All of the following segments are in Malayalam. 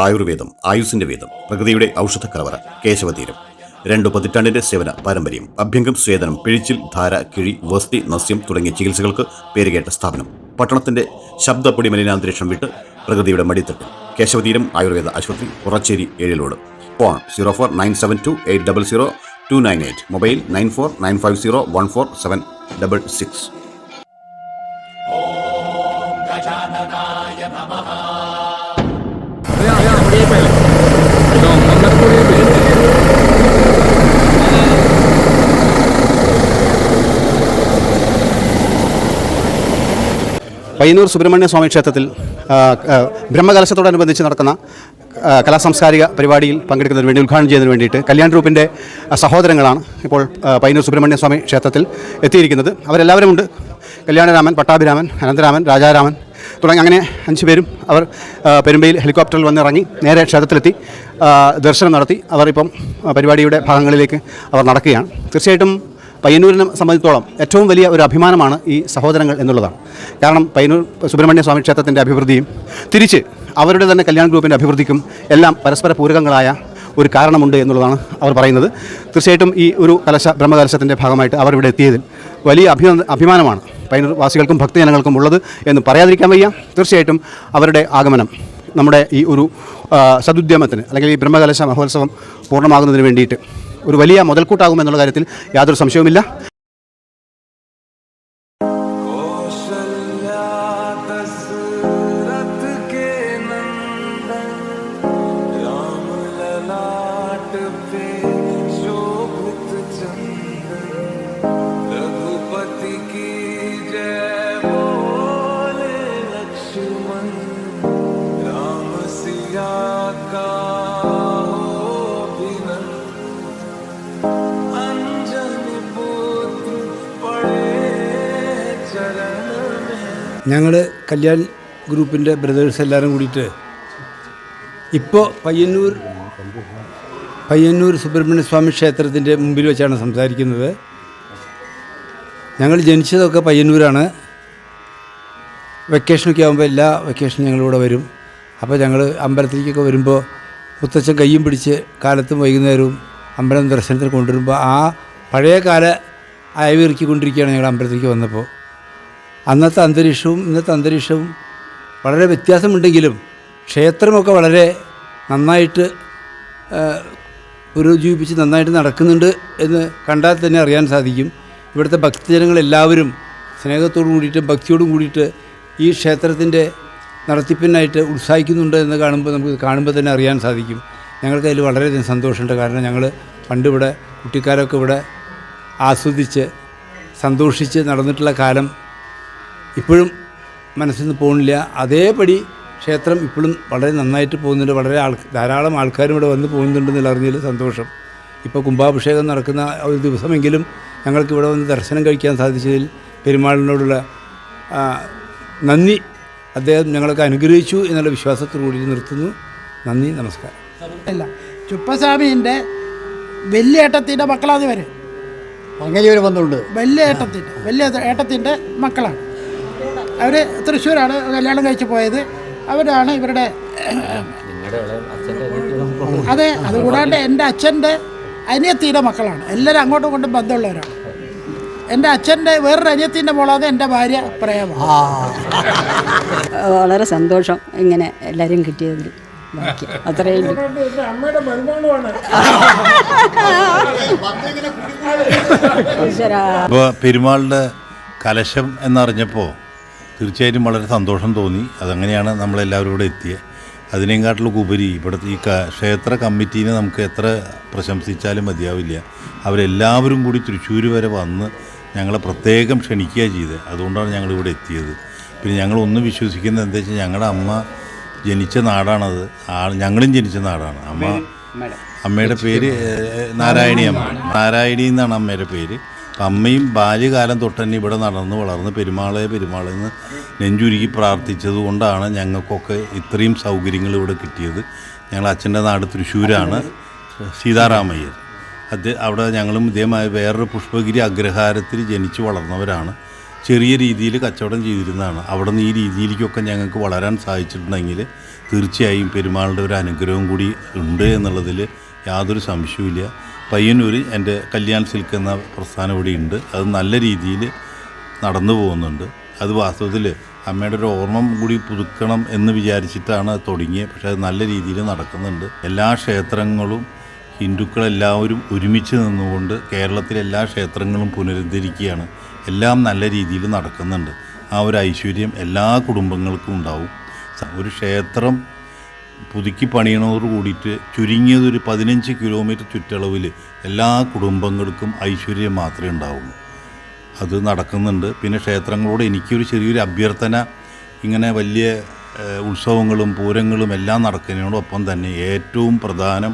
ആയുർവേദം ആയുസിന്റെ വേദം പ്രകൃതിയുടെ ഔഷധ കലവറ കേശവതീരം. രണ്ടു പതിറ്റാണ്ടിന്റെ സേവന പാരമ്പര്യം അഭ്യംഗം സ്വേദനം പിഴിച്ചിൽ ധാര കിഴി വസ്തി നസ്യം തുടങ്ങിയ ചികിത്സകൾക്ക് പേരുകേട്ട സ്ഥാപനം. പട്ടണത്തിന്റെ ശബ്ദപ്പൊടി മലിനാന്തരീക്ഷം വിട്ട് പ്രകൃതിയുടെ മടിത്തട്ട് കേശവതീരം ആയുർവേദ ആശുപത്രി Uracheri Ezhilode. Phone zero four nine seven two eight double zero two nine eight mobile nine four nine five zero one four seven double six. Payyanur Subrahmanya Swami ക്ഷേത്രത്തിൽ ബ്രഹ്മകലശത്തോടനുബന്ധിച്ച് നടക്കുന്ന കലാസാംസ്കാരിക പരിപാടിയിൽ പങ്കെടുക്കുന്നതിന് വേണ്ടി ഉദ്ഘാടനം ചെയ്യുന്നതിന് വേണ്ടിയിട്ട് കല്യാൺ ഗ്രൂപ്പിന്റെ സഹോദരങ്ങളാണ് ഇപ്പോൾ പയ്യന്നൂർ സുബ്രഹ്മണ്യ സ്വാമി ക്ഷേത്രത്തിൽ എത്തിയിരിക്കുന്നത്. അവരെല്ലാവരും ഉണ്ട്. കല്യാണരാമൻ പട്ടാഭിരാമൻ അനന്തരാമൻ രാജാരാമൻ തുടങ്ങി അങ്ങനെ അഞ്ച് പേരും അവർ പെരുമ്പയിൽ ഹെലികോപ്റ്ററിൽ വന്നിറങ്ങി നേരെ ക്ഷേത്രത്തിലെത്തി ദർശനം നടത്തി. അവർ ഇപ്പം പരിപാടിയുടെ ഭാഗങ്ങളിലേക്ക് അവർ നടക്കുകയാണ്. തീർച്ചയായിട്ടും പയ്യന്നൂരിനെ സംബന്ധിച്ചോളം ഏറ്റവും വലിയ ഒരു അഭിമാനമാണ് ഈ സഹോദരങ്ങൾ എന്നുള്ളതാണ്. കാരണം പയ്യന്നൂർ സുബ്രഹ്മണ്യ സ്വാമി ക്ഷേത്രത്തിന്റെ അഭിവൃദ്ധിയും തിരിച്ച് അവരുടെ തന്നെ കല്യാൺ ഗ്രൂപ്പിന്റെ അഭിവൃദ്ധിക്കും എല്ലാം പരസ്പര പൂരകങ്ങളായ ഒരു കാരണമുണ്ട് എന്നുള്ളതാണ് അവർ പറയുന്നത്. തീർച്ചയായിട്ടും ഈ ഒരു കലശ ബ്രഹ്മകലശത്തിന്റെ ഭാഗമായിട്ട് അവർ ഇവിടെ എത്തിയതിൽ വലിയ അഭി അഭിമാനമാണ് പയ്യന്നൂർ വാസികൾക്കും ഭക്തജനങ്ങൾക്കും ഉള്ളത് എന്ന് പറയാതിരിക്കാൻ വയ്യ. തീർച്ചയായിട്ടും അവരുടെ ആഗമനം നമ്മുടെ ഈ ഒരു സദുദ്യമത്തിന് അല്ലെങ്കിൽ ഈ ബ്രഹ്മകലശ മഹോത്സവം പൂർണമാകുന്നതിന് വേണ്ടിയിട്ട് ഒരു വലിയ മുതൽക്കൂട്ടാകുമെന്നുള്ള കാര്യത്തിൽ യാതൊരു സംശയവുമില്ല. ഞങ്ങൾ കല്യാൺ ഗ്രൂപ്പിന്റെ ബ്രദേഴ്സ് എല്ലാവരും കൂടിയിട്ട് ഇപ്പോൾ പയ്യന്നൂർ പയ്യന്നൂർ സുബ്രഹ്മണ്യ സ്വാമി ക്ഷേത്രത്തിന്റെ മുമ്പിൽ വെച്ചാണ് സംസാരിക്കുന്നത്. ഞങ്ങൾ ജനിച്ചതൊക്കെ പയ്യന്നൂരാണ്. വെക്കേഷനൊക്കെ ആകുമ്പോൾ എല്ലാ വെക്കേഷനും ഞങ്ങളിവിടെ വരും. അപ്പോൾ ഞങ്ങൾ അമ്പലത്തിലേക്കൊക്കെ വരുമ്പോൾ മുത്തച്ഛൻ കയ്യും പിടിച്ച് കാലത്തും വൈകുന്നേരവും അമ്പലം ദർശനത്തിന് കൊണ്ടുവരുമ്പോൾ ആ പഴയ കാല അയവിറക്കിക്കൊണ്ടിരിക്കുകയാണ് ഞങ്ങൾ അമ്പലത്തിലേക്ക് വന്നപ്പോൾ അന്നത്തെ അന്തരീക്ഷവും ഇന്നത്തെ അന്തരീക്ഷവും വളരെ വ്യത്യാസമുണ്ടെങ്കിലും ക്ഷേത്രമൊക്കെ വളരെ നന്നായിട്ട് പുരോജീവിപ്പിച്ച് നന്നായിട്ട് നടക്കുന്നുണ്ട് എന്ന് കണ്ടാൽ തന്നെ അറിയാൻ സാധിക്കും. ഇവിടുത്തെ ഭക്തജനങ്ങളെല്ലാവരും സ്നേഹത്തോടു കൂടിയിട്ടും ഭക്തിയോടും കൂടിയിട്ട് ഈ ക്ഷേത്രത്തിന്റെ നടത്തിപ്പിനായിട്ട് ഉത്സാഹിക്കുന്നുണ്ട് എന്ന് കാണുമ്പോൾ നമുക്ക് കാണുമ്പോൾ തന്നെ അറിയാൻ സാധിക്കും. ഞങ്ങൾക്ക് അതിൽ വളരെയധികം സന്തോഷമുണ്ട്. കാരണം ഞങ്ങൾ പണ്ട് ഇവിടെ കുട്ടിക്കാരൊക്കെ ഇവിടെ ആസ്വദിച്ച് സന്തോഷിച്ച് നടന്നിട്ടുള്ള കാലം ഇപ്പോഴും മനസ്സിൽ നിന്ന് പോകുന്നില്ല അതേപടി ക്ഷേത്രം ഇപ്പോഴും വളരെ നന്നായിട്ട് പോകുന്നുണ്ട്. വളരെ ആൾ ധാരാളം ആൾക്കാരും ഇവിടെ വന്ന് പോകുന്നുണ്ടെന്നുള്ള അറിഞ്ഞതിൽ സന്തോഷം. ഇപ്പോൾ കുംഭാഭിഷേകം നടക്കുന്ന ഒരു ദിവസമെങ്കിലും ഞങ്ങൾക്ക് ഇവിടെ വന്ന് ദർശനം കഴിക്കാൻ സാധിച്ചതിൽ പെരുമാളിനോടുള്ള നന്ദി. അദ്ദേഹം ഞങ്ങൾക്ക് അനുഗ്രഹിച്ചു എന്നുള്ള വിശ്വാസത്തോടു കൂടി നിർത്തുന്നു. നന്ദി നമസ്കാരം. അല്ല ചുപ്പസ്വാമീന്റെ വലിയ ഏട്ടത്തിന്റെ മക്കളാണ് ഇവർ അങ്ങനെ ഒരു ബന്ധമുണ്ട്. വലിയ ഏട്ടത്തിന്റെ വലിയ ഏട്ടത്തിന്റെ മക്കളാണ്. അവർ തൃശ്ശൂരാണ് കല്യാണം കഴിച്ച് പോയത്. അവരാണ് ഇവരുടെ അതെ അതുകൂടാണ്ട് എന്റെ അച്ഛന്റെ അനിയത്തിയുടെ മക്കളാണ്. എല്ലാവരും അങ്ങോട്ടും ഇങ്ങോട്ടും ബന്ധമുള്ളവരാണ്. എന്റെ അച്ഛന്റെ വേറൊരു അനിയത്തിന്റെ മോളാണ് എന്റെ ഭാര്യ പ്രേമ. വളരെ സന്തോഷം ഇങ്ങനെ എല്ലാവരും കിട്ടിയതിൽ. അത്രയും പെരുമാളുടെ കലശം എന്നറിഞ്ഞപ്പോൾ തീർച്ചയായിട്ടും വളരെ സന്തോഷം തോന്നി. അതങ്ങനെയാണ് നമ്മളെല്ലാവരും ഇവിടെ എത്തിയത് അതിനേക്കാട്ടിലൊക്കെ ഉപരി ഇവിടുത്തെ ഈ ക്ഷേത്ര കമ്മിറ്റീനെ നമുക്ക് എത്ര പ്രശംസിച്ചാലും മതിയാവില്ല. അവരെല്ലാവരും കൂടി തൃശ്ശൂർ വരെ വന്ന് ഞങ്ങളെ പ്രത്യേകം ക്ഷണിക്കുക ചെയ്തത് അതുകൊണ്ടാണ് ഞങ്ങളിവിടെ എത്തിയത്. പിന്നെ ഞങ്ങളൊന്നും വിശ്വസിക്കുന്നത് എന്താ വെച്ചാൽ ഞങ്ങളുടെ അമ്മ ജനിച്ച നാടാണത്. ആ ഞങ്ങളും ജനിച്ച നാടാണ്. അമ്മ അമ്മയുടെ പേര് നാരായണി അമ്മ. നാരായണി എന്നാണ് അമ്മയുടെ പേര്. അമ്മയും ബാല്യകാലം തൊട്ട് തന്നെ ഇവിടെ നടന്ന് വളർന്ന് പെരുമാളെ പെരുമാളെ എന്ന് നെഞ്ചുരുക്കി പ്രാർത്ഥിച്ചത് കൊണ്ടാണ് ഞങ്ങൾക്കൊക്കെ ഇത്രയും സൗകര്യങ്ങൾ ഇവിടെ കിട്ടിയത്. ഞങ്ങൾ അച്ഛന്റെ നാട് തൃശ്ശൂരാണ്. സീതാരാമയ്യർ. അത് അവിടെ ഞങ്ങളും ഇതേമായ വേറൊരു പുഷ്പഗിരി അഗ്രഹാരത്തിൽ ജനിച്ചു വളർന്നവരാണ്. ചെറിയ രീതിയിൽ കച്ചവടം ചെയ്തിരുന്നതാണ്. അവിടെ നിന്ന് ഈ രീതിയിലേക്കൊക്കെ ഞങ്ങൾക്ക് വളരാൻ സാധിച്ചിട്ടുണ്ടെങ്കിൽ തീർച്ചയായും പെരുമാളുടെ ഒരു അനുഗ്രഹം കൂടി ഉണ്ട് എന്നുള്ളതിൽ യാതൊരു സംശയവുമില്ല. പയ്യന്നൂർ എന്റെ കല്യാൺ സിൽക്ക് എന്ന പ്രസ്ഥാനം ഇവിടെ ഉണ്ട് അത് നല്ല രീതിയിൽ നടന്നു പോകുന്നുണ്ട്. അത് വാസ്തവത്തിൽ അമ്മയുടെ ഒരു ഓർമ്മ കൂടി പുതുക്കണം എന്ന് വിചാരിച്ചിട്ടാണ് തുടങ്ങിയത്. പക്ഷേ അത് നല്ല രീതിയിൽ നടക്കുന്നുണ്ട്. എല്ലാ ക്ഷേത്രങ്ങളും ഹിന്ദുക്കളെല്ലാവരും ഒരുമിച്ച് നിന്നുകൊണ്ട് കേരളത്തിലെ എല്ലാ ക്ഷേത്രങ്ങളും പുനരുദ്ധരിക്കുകയാണ്. എല്ലാം നല്ല രീതിയിൽ നടക്കുന്നുണ്ട്. ആ ഒരു ഐശ്വര്യം എല്ലാ കുടുംബങ്ങൾക്കും ഉണ്ടാവും. ഒരു ക്ഷേത്രം പുതുക്കി പണിയണോട് കൂടിയിട്ട് ചുരുങ്ങിയതൊരു പതിനഞ്ച് കിലോമീറ്റർ ചുറ്റളവിൽ എല്ലാ കുടുംബങ്ങൾക്കും ഐശ്വര്യം മാത്രമേ ഉണ്ടാവുള്ളൂ. അത് നടക്കുന്നുണ്ട്. പിന്നെ ക്ഷേത്രങ്ങളോട് എനിക്കൊരു ചെറിയൊരു അഭ്യർത്ഥന. ഇങ്ങനെ വലിയ ഉത്സവങ്ങളും പൂരങ്ങളും എല്ലാം നടക്കുന്നതിനോടൊപ്പം തന്നെ ഏറ്റവും പ്രധാനം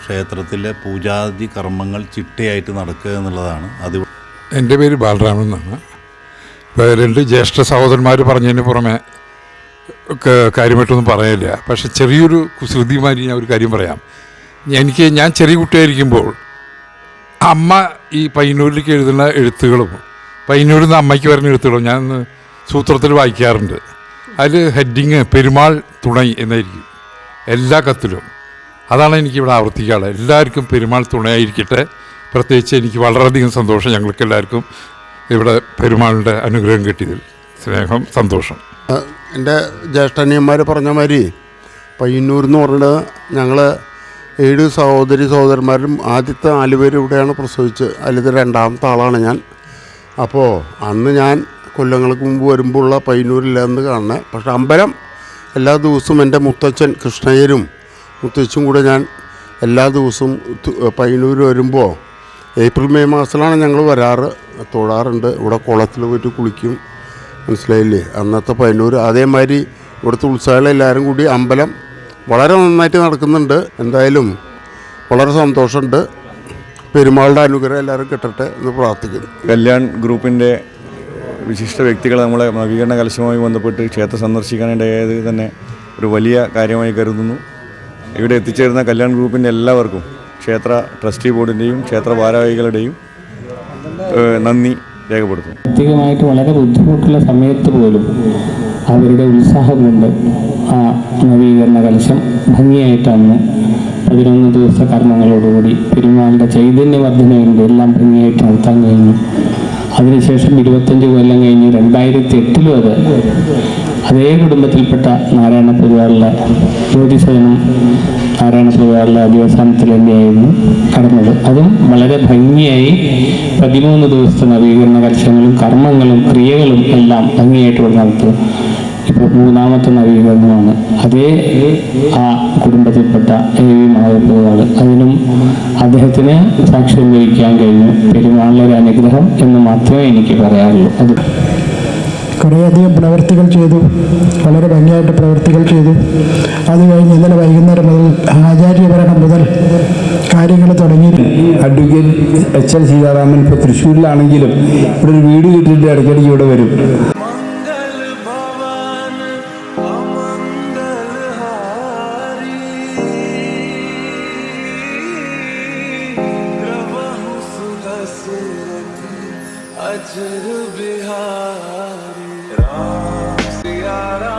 ക്ഷേത്രത്തിലെ പൂജാതി കർമ്മങ്ങൾ ചിട്ടയായിട്ട് നടക്കുക എന്നുള്ളതാണ്. അത് എന്റെ പേര് ബാലരാമൻ എന്നാണ്. ഇപ്പോൾ രണ്ട് ജ്യേഷ്ഠ സഹോദരന്മാർ പറഞ്ഞതിന് പുറമെ കാര്യമായിട്ടൊന്നും പറയില്ല. പക്ഷെ ചെറിയൊരു കുസൃതിമാരി ഞാൻ ഒരു കാര്യം പറയാം. എനിക്ക് ഞാൻ ചെറിയ കുട്ടിയായിരിക്കുമ്പോൾ അമ്മ ഈ പയ്യന്നൂരിലേക്ക് എഴുതുന്ന എഴുത്തുകളും പയ്യന്നൂരിൽ നിന്ന് അമ്മയ്ക്ക് വരുന്ന എഴുത്തുകളും ഞാൻ സൂത്രത്തിൽ വായിക്കാറുണ്ട്. അതിൽ ഹെഡിങ് പെരുമാൾ തുണൈ എന്നായിരിക്കും. എല്ലാ കത്തിലും. അതാണ് എനിക്കിവിടെ ആവർത്തിക്കാറ് എല്ലാവർക്കും പെരുമാൾ തുണയായിരിക്കട്ടെ. പ്രത്യേകിച്ച് എനിക്ക് വളരെയധികം സന്തോഷം ഞങ്ങൾക്ക് എല്ലാവർക്കും ഇവിടെ പെരുമാളിന്റെ അനുഗ്രഹം കിട്ടിയതിൽ. സ്നേഹം സന്തോഷം. എന്റെ ജ്യേഷ്ഠനിയന്മാർ പറഞ്ഞ മാതിരി പയ്യന്നൂർ എന്ന് ഞങ്ങൾ ഏഴ് സഹോദരി സഹോദരന്മാരും ആദ്യത്തെ നാല് പേര് ഇവിടെയാണ് പ്രസവിച്ച് അല്ലെങ്കിൽ രണ്ടാമത്തെ ആളാണ് ഞാൻ. അപ്പോൾ അന്ന് ഞാൻ കൊല്ലങ്ങൾക്ക് മുമ്പ് വരുമ്പോൾ ഉള്ള പയ്യന്നൂരില്ലാന്ന് കാണുന്നത്. പക്ഷെ അമ്പലം എല്ലാ ദിവസവും എന്റെ മുത്തച്ഛൻ കൃഷ്ണയ്യരും മുത്തച്ഛും കൂടെ ഞാൻ എല്ലാ ദിവസവും പയ്യന്നൂർ വരുമ്പോൾ ഏപ്രിൽ മെയ് മാസത്തിലാണ് ഞങ്ങൾ വരാറ്. തൊഴാറുണ്ട്. ഇവിടെ കുളത്തിൽ പോയിട്ട് കുളിക്കും. മനസ്സിലായില്ലേ? അന്നത്തെ പയ്യന്നൂർ അതേമാതിരി ഇവിടുത്തെ ഉത്സവങ്ങൾ എല്ലാവരും കൂടി അമ്പലം വളരെ നന്നായിട്ട് നടക്കുന്നുണ്ട്. എന്തായാലും വളരെ സന്തോഷമുണ്ട്. പെരുമാളുടെ അനുഗ്രഹം എല്ലാവരും കിട്ടട്ടെ എന്ന് പ്രാർത്ഥിക്കുന്നു. കല്യാൺ ഗ്രൂപ്പിന്റെ വിശിഷ്ട വ്യക്തികൾ നമ്മളെ നവീകരണ കലശവുമായി ബന്ധപ്പെട്ട് ക്ഷേത്രം സന്ദർശിക്കാനിടയായത് തന്നെ ഒരു വലിയ കാര്യമായി കരുതുന്നു. ഇവിടെ എത്തിച്ചേരുന്ന കല്യാൺ ഗ്രൂപ്പിന്റെ എല്ലാവർക്കും ക്ഷേത്ര ട്രസ്റ്റി ബോർഡിന്റെയും ക്ഷേത്ര ഭാരവാഹികളുടെയും നന്ദി. രേഖപ്പെടുത്തുന്നു. പ്രത്യേകമായിട്ട് വളരെ ബുദ്ധിമുട്ടുള്ള സമയത്ത് പോലും അവരുടെ ഉത്സാഹം കൊണ്ട് ആ നവീകരണ കലശം ഭംഗിയായിട്ട് പതിനൊന്ന് ദിവസ കർമ്മങ്ങളോടുകൂടി പെരുമാളുടെ ചൈതന്യവർദ്ധനയുണ്ട് എല്ലാം ഭംഗിയായിട്ട് നടത്താൻ കഴിഞ്ഞു. അതിനുശേഷം ഇരുപത്തഞ്ച് കൊല്ലം കഴിഞ്ഞ് രണ്ടായിരത്തി എട്ടിലും അത് അതേ കുടുംബത്തിൽപ്പെട്ട നാരായണ പെരുവാളിലെ ജ്യോതിസദനം നാരായണ പരിവാറിലെ അധിവസാനത്തിൽ തന്നെയായിരുന്നു നടന്നത് അതും വളരെ ഭംഗിയായി പതിമൂന്ന് ദിവസത്തെ നവീകരണ കലശങ്ങളും കർമ്മങ്ങളും ക്രിയകളും എല്ലാം ഭംഗിയായിട്ട് ഇവിടെ നടത്തുക ഇപ്പോൾ മൂന്നാമത്തെ നവീകരണമാണ്. അതേ ആ കുടുംബത്തിൽപ്പെട്ട എ വി മാധവപ്രവാൾ അതിനും അദ്ദേഹത്തിന് സാക്ഷ്യം വഹിക്കാൻ കഴിഞ്ഞു. പെരുമാളിലൊരു അനുഗ്രഹം എന്ന് മാത്രമേ എനിക്ക് പറയാറുള്ളൂ അത് കുറേയധികം പ്രവർത്തികൾ ചെയ്തു വളരെ ഭംഗിയായിട്ട് പ്രവർത്തികൾ ചെയ്തു അത് കഴിഞ്ഞ് ഇന്നലെ വൈകുന്നേരം മുതൽ ആചാര്യഭരണം മുതൽ കാര്യങ്ങൾ തുടങ്ങി അഡ്വക്കേറ്റ് എച്ച് എൽ സീതാരാമൻ ഇപ്പോൾ തൃശ്ശൂരിലാണെങ്കിലും ഇവിടെ ഒരു വീട് കിട്ടിയിട്ട് ഇടയ്ക്കിടയ്ക്ക് ഇവിടെ വരും मंगल भवन अमंगल हारी प्रभु सुदशरथ अजर बिहारी Ciara.